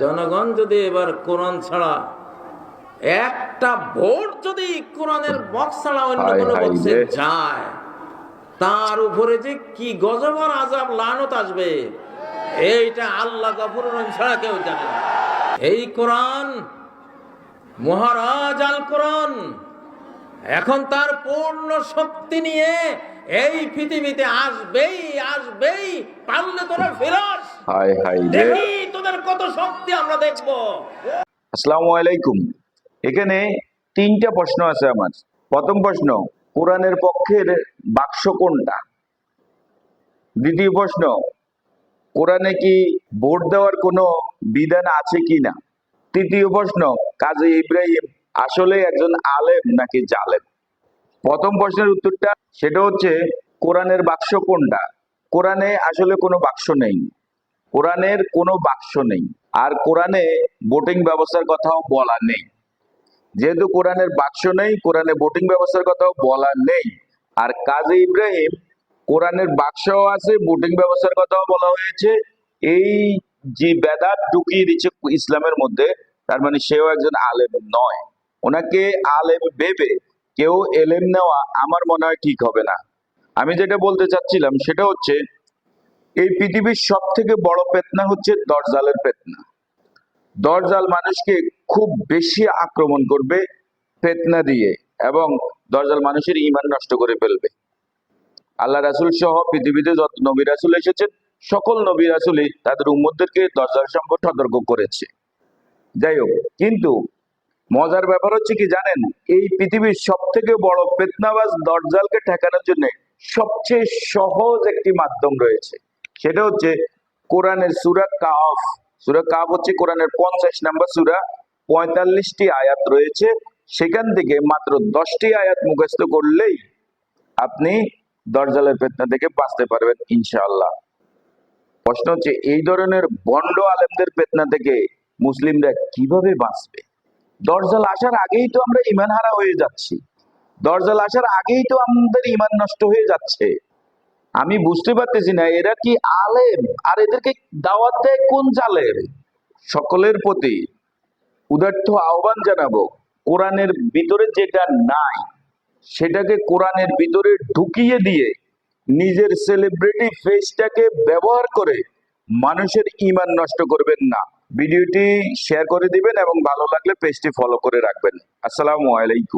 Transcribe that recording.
জনগণ যদি এবার কোরআন ছাড়া একটা ভোট যদি কোরআনের বক্স ছাড়া অন্য কোনো বক্সে যায় তার উপরে যে কি গজবর আজাব লানত আসবে এইটা আল্লাহ গফুর ছাড়া কেউ জানে না। এই কোরআন মহারাজ আল কোরআন এখন তার পূর্ণ শক্তি নিয়ে এই পৃথিবীতে আসবেই আসবেই পারলে তোরা ফেরাস। দেখি তোদের কত শক্তি আমরা দেখব। আসসালামু আলাইকুম। এখানে তিনটা প্রশ্ন আছে আমার। প্রথম প্রশ্ন, কোরআনের পক্ষের বাক্স কোনটা? দ্বিতীয় প্রশ্ন, কোরআনে কি ভোট দেওয়ার কোনো বিধান আছে কি না তৃতীয় প্রশ্ন, কাজী ইব্রাহিম আসলে একজন আলেম নাকি জালেম? প্রথম প্রশ্নের উত্তরটা, সেটা হচ্ছে, কোরআনের বাক্স কোনটা? কোরআনে আসলে কোনো বাক্স নেই। কোরআনের কোনো বাক্স নেই। আর কোরআনে ভোটিং ব্যবস্থার কথাও বলা নেই। যেহেতু কোরআনের বাক্স নেই, কোরআনে ভোটিং ব্যবস্থার কথাও বলা নেই। আর কাজী ইব্রাহিম, কোরআনের বাক্সও আছে ভোটিং ব্যবস্থার কথাও বলা হয়েছে। এই যে বেদাত ঢুকিয়ে দিচ্ছে ইসলামের মধ্যে, তার মানে সেও একজন আলেম নয়। ওনাকে আলেম ভেবে কেউ এলেম নেওয়া আমার মনে হয় ঠিক হবে না। আমি যেটা বলতে চাচ্ছিলাম সেটা হচ্ছে এই পৃথিবীর সব থেকে বড় পেতনা হচ্ছে দরজালের পেতনা। দরজাল মানুষকে খুব বেশি আক্রমণ করবে পেতনা দিয়ে এবং দরজাল মানুষের ইমান নষ্ট করে ফেলবে। আল্লাহ রাসুল সহ পৃথিবীতে যত নবী রাসুল এসেছেন, সকল নবী রাসুলই তাদের উম্মদেরকে দরজাল সম্পর্কে সতর্ক করেছে। যাই হোক, কিন্তু মজার ব্যাপার হচ্ছে কি জানেন, এই পৃথিবীর সব থেকে বড় পেতনাবাজ দরজালকে ঠেকানোর জন্য সবচেয়ে সহজ একটি মাধ্যম রয়েছে। সেটা হচ্ছে কোরআনের সুরা কাফ। সুরা কাফ হচ্ছে কোরআনের পঞ্চাশ নাম্বার সুরা। পঁয়তাল্লিশটি আয়াত রয়েছে। সেখান থেকে মাত্র দশটি আয়াত মুখস্থ করলেই আপনি দরজালের পেতনা থেকে বাঁচতে পারবেন ইনশাআল্লাহ। প্রশ্ন হচ্ছে, এই ধরনের বন্ড আলেমদের পেতনা থেকে মুসলিমরা কীভাবে বাঁচবে? দরজাল আসার আগেই তো আমরা ইমান হারা হয়ে যাচ্ছি। দরজাল আসার আগেই তো আমাদের ইমান নষ্ট হয়ে যাচ্ছে। আমি বুঝতে পারতেছি না, এরা কি আলেম? আর এদেরকে দাওয়াত দেয় কোন জালেম? সকলের প্রতি উদার্থ আহ্বান জানাব, কোরআনের ভিতরে যেটা নাই, সেটাকে কোরআনের ভিতরে ঢুকিয়ে দিয়ে নিজের সেলিব্রিটি ফেসটাকে ব্যবহার করে মানুষের ইমান নষ্ট করবেন না। ভিডিওটি শেয়ার করে দিবেন এবং ভালো লাগলে পেজটি ফলো করে রাখবেন। আসসালামু আলাইকুম।